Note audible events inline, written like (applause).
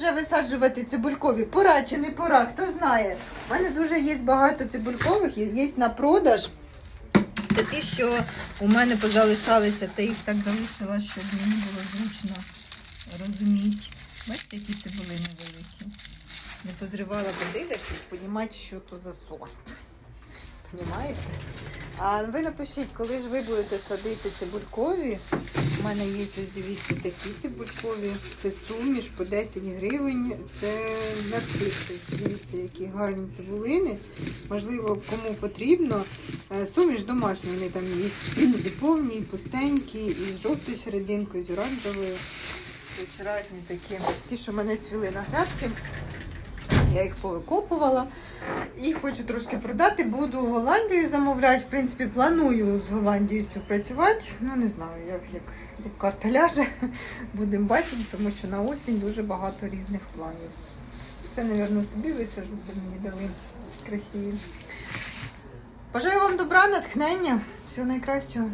Вже висаджувати цибулькові. Пора чи не пора, хто знає. У мене дуже є багато цибулькових, є на продаж. Це ті, що у мене позалишалися. Це їх так залишила, щоб мені було зручно розуміти. Бачите, які цибулини великі. Не позривала подивитися, розуміти, що то за сорт. Понімаєте? А ви напишіть, коли ж ви будете садити цибулькові. У мене є ось дивіться такі цибулькові. Це суміш по 10 гривень. Це нарциси. Дивіться, які гарні цибулини. Можливо, кому потрібно. Е, Суміш домашні, вони там є. (clears throat) І повні, і пустенькі, і з жовтою серединкою, з оранжевою. Різні такі. Ті, що в мене цвіли на грядки. Я їх повикопувала і хочу трошки продати. Буду Голландію замовляти. В принципі, планую з Голландією співпрацювати. Ну не знаю, як, як, як карта ляже. (laughs) Будемо бачити, тому що на осінь дуже багато різних планів. Це, мабуть, собі висажу, це мені дали красиві. Бажаю вам добра, натхнення, всього найкращого.